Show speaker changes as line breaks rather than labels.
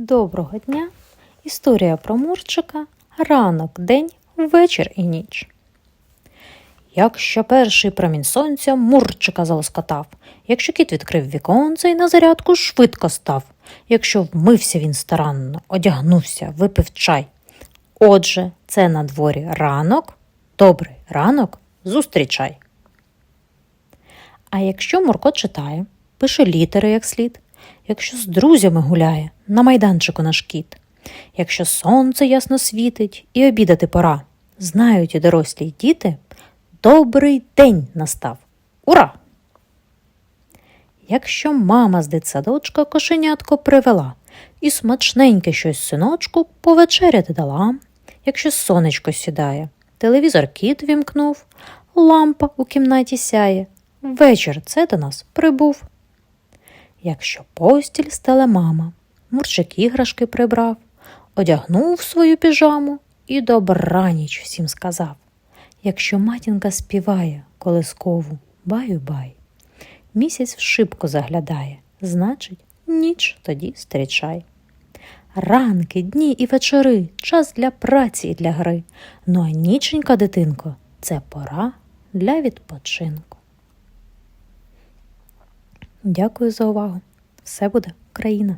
Доброго дня! Історія про Мурчика ранок, день, вечір і ніч. Якщо перший промінь сонця Мурчика залоскотав, якщо кіт відкрив віконце і на зарядку швидко став, якщо вмився він старанно, одягнувся, випив чай. Отже, це на дворі ранок, добрий ранок, зустрічай. А якщо Мурко читає, пише літери як слід, якщо з друзями гуляє, на майданчику наш кіт, якщо сонце ясно світить і обідати пора, знають і дорослі й діти, добрий день настав. Ура! Якщо мама з дитсадочка кошенятко привела і смачненьке щось синочку повечеряти дала, якщо сонечко сідає, телевізор кіт вімкнув, лампа у кімнаті сяє, вечір це до нас прибув. Якщо постіль стала мама, мурчик іграшки прибрав, одягнув свою піжаму і добраніч всім сказав. Якщо матінка співає колискову баю-бай, місяць в шибку заглядає, значить, ніч тоді зустрічай. Ранки, дні і вечори час для праці і для гри. Ну а ніченька, дитинко, це пора для відпочинку. Дякую за увагу. Все буде Україна!